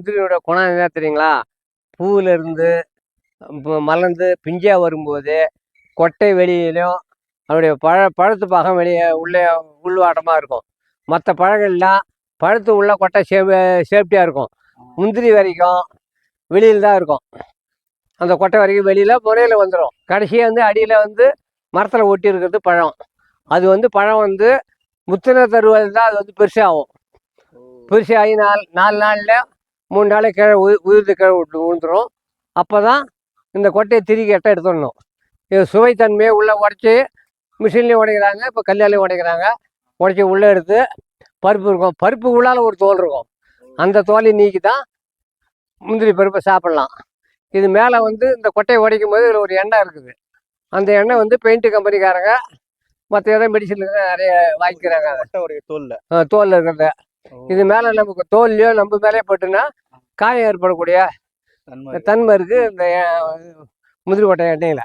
முந்திரியோட குணம் என்ன தெரியுங்களா? பூவில் இருந்து இப்போ மலர்ந்து பிஞ்சா வரும்போது கொட்டை வெளியிலும் அதனுடைய பழ பழத்து பாகம் வெளியே உள்ளே உள்வாட்டமாக இருக்கும். மற்ற பழங்கள்லாம் பழுத்து உள்ள கொட்டை சே சேஃப்டியாக இருக்கும். முந்திரி வரைக்கும் வெளியில் தான் இருக்கும். அந்த கொட்டை வரைக்கும் வெளியில் முறையில் வந்துடும் கடைசியாக வந்து அடியில் வந்து மரத்தில் ஒட்டி இருக்கிறது பழம். அது வந்து பழம் வந்து முத்தின தருவது தான் அது வந்து பெருசாகும். பெருசாகி நாலு நாலு நாளில் மூணு நாளைக்கு கீழே உயி உயிர்த்து கீழே விட்டு விழுந்துடும் அப்போ தான் இந்த கொட்டையை திருக்கி எட்ட எடுத்துடணும். இது சுவைத்தன்மையை உள்ளே உடச்சி மிஷின்லேயும் உடைக்கிறாங்க இப்போ கல்லாலையும் உடைக்கிறாங்க. உடச்சி உள்ளே எடுத்து பருப்பு இருக்கும். பருப்பு உள்ளால ஒரு தோல் இருக்கும். அந்த தோலை நீக்கி தான் முந்திரி பருப்பை சாப்பிட்லாம். இது மேலே வந்து இந்த கொட்டையை உடைக்கும் போது இதில் ஒரு எண்ணெய் இருக்குது. அந்த எண்ணெய் வந்து பெயிண்ட் கம்பெனிக்காரங்க மற்ற ஏதாவது மெடிசனுக்கு நிறைய வாங்கிக்கிறாங்க. தோல்ல. தோல்ல இருக்கிறத. இது மேலே நமக்கு தோல்லையோ நம்ம மேலே பட்டுனா காயம் ஏற்படக்கூடிய தன்மை இருக்குது இந்த அஹ், முந்திரி கொட்டை எண்ணெயில்